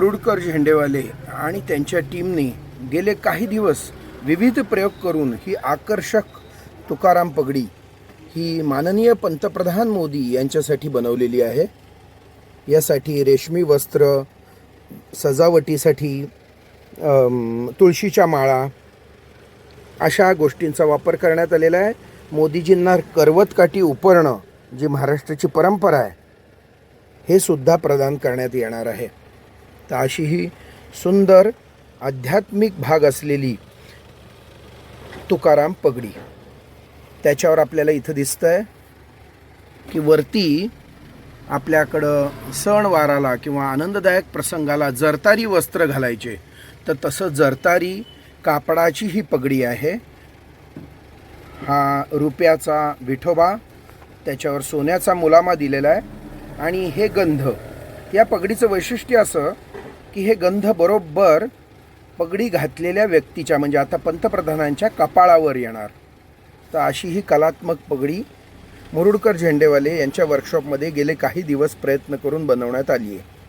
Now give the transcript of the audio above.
रुडकर झेंडेवाले आणि त्यांच्या टीमने गेले काही दिवस विविध प्रयोग करून ही आकर्षक तुकाराम पगडी ही माननीय पंतप्रधान मोदी यांच्यासाठी बनवलेली आहे. यासाठी रेशमी वस्त्र सजावटीसाठी तुळशीच्या माळा अशा गोष्टींचा वापर करण्यात आलेला आहे. मोदीजींना करवतकाठी उपरणं जी महाराष्ट्राची परंपरा आहे हे सुद्धा प्रदान करण्यात येणार आहे. तर अशी ही सुंदर आध्यात्मिक भाग असलेली तुकाराम पगडी. त्याच्यावर आपल्याला इथं दिसतं आहे की वरती आपल्याकडं सणवाराला किंवा आनंददायक प्रसंगाला जरतारी वस्त्र घालायचे. तर तसं जरतारी कापडाची ही पगडी आहे. हा रुपयाचा विठोबा त्याच्यावर सोन्याचा मुलामा दिलेला आहे. आणि हे गंध. या पगडीचं वैशिष्ट्य असं की हे गंध बरोबर पगडी घातलेल्या व्यक्तीच्या म्हणजे आता पंतप्रधानांच्या कपाळावर येणार. तर अशी ही कलात्मक पगडी मुरुडकर झेंडेवाले यांच्या वर्कशॉपमध्ये गेले काही दिवस प्रयत्न करून बनवण्यात आली आहे.